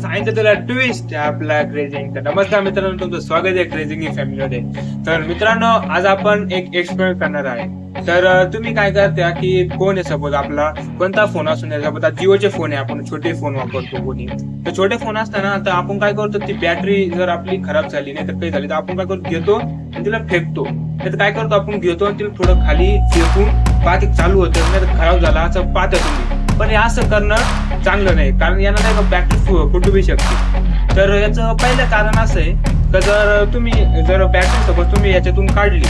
सांगितलं त्याला ट्विस्ट आपला क्रेझिंग तर नमस्कार मित्रांनो तुमचं स्वागत आहे क्रेझिंग फॅमिलीमध्ये तर मित्रांनो आज आपण एक एक्सप्लोर करणार आहे. तर तुम्ही काय करता की फोन आहे सपोज आपला? कोणता फोन असून सपोज जिओचे फोन आहे आपण छोटे फोन वापरतो कोणी. तर छोटे फोन असताना तर आपण काय करतो ती बॅटरी जर आपली खराब झाली नाही तर काही झाली तर आपण काय करतो घेतो आणि तिला फेकतो. नाही तर काय करतो आपण घेतो आणि तिला थोडं खाली फेकून पाहते चालू होतं नाही तर खराब झाला असं पाहता तुम्ही. पण हे असं करणं चांगलं नाही. कारण यांना नाही का बॅटरी फुटू शकते. तर याचं पहिलं कारण असं आहे का जर तुम्ही जर बॅटरी सपोज तुम्ही याच्यातून काढली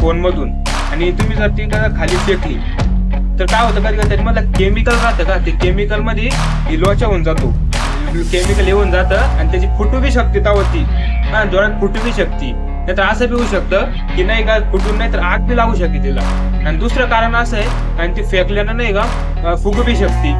फोनमधून आणि तुम्ही जर ती खाली फेकली तर काय होतं कधी कधी मला केमिकल राहतं का? ते केमिकलमध्ये लोचा होऊन जातो. केमिकल येऊन जातं आणि त्याची फुटू बी शकते तावती हा जोरात फुटू बी शकते. नाही तर असं बी होऊ शकतं की नाही का कुठून नाही तर आग बी लागू शकते तिला. आणि दुसरं कारण असं आहे आणि ती फेकल्यानं नाही का फुगू बी शकते.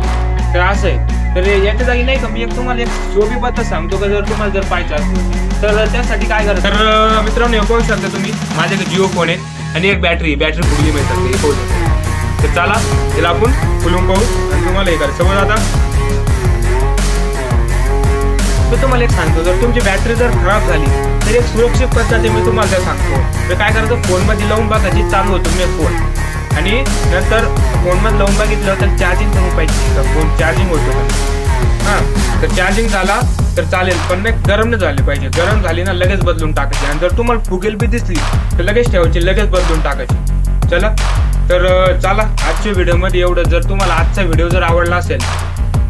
तर असं आहे. तर याच्या जागी नाही का मी एक तुम्हाला एक सोपी पद्धत सांगतो का जर तुम्हाला जर पाहिजे असेल तर त्यासाठी काय करा तर मित्रांनो हे पाहू शकता तुम्ही माझ्याकडे जिओ फोन आहे आणि एक बॅटरी बॅटरी फुगली मिळतात तर चला तिला आपण फुलून पाहू आणि तुम्हाला हे करा समज आता तुम्हाला एक सांगतो. जर तुमची बॅटरी जर खराब झाली तर एक सुरक्षित पद्धती मी तुम्हाला सांगतो. तर काय करायचं फोनमध्ये लावून बघायची चालू होतो मी फोन आणि नंतर फोनमध्ये लावून बघितलं तर चार्जिंग करून पाहिजे फोन चार्जिंग होतो. हां तर चार्जिंग झाला तर चालेल. पण नाही गरम नाही झाली पाहिजे. गरम झाली ना लगेच बदलून टाकायची. आणि जर तुम्हाला फुगेल बी दिसली तर लगेच ठेवायची लगेच बदलून टाकायची. चला? तर चला. आजच्या व्हिडिओमध्ये एवढं. जर तुम्हाला आजचा व्हिडिओ जर आवडला असेल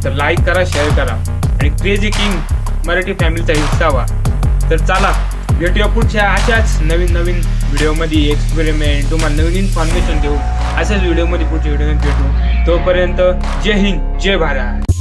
तर लाईक करा शेअर करा. आणि क्रेझी किंग मराठी फॅमिलीचा हिस्सा व्हा तर चला भेटूया पुढच्या अशाच नवीन नवीन व्हिडिओमध्ये एक्सपेरिमेंट तुम्हाला नवीन इन्फॉर्मेशन देऊ. अशाच व्हिडिओमध्ये पुढच्या व्हिडिओमध्ये भेटू. तोपर्यंत जय हिंद जय भारत.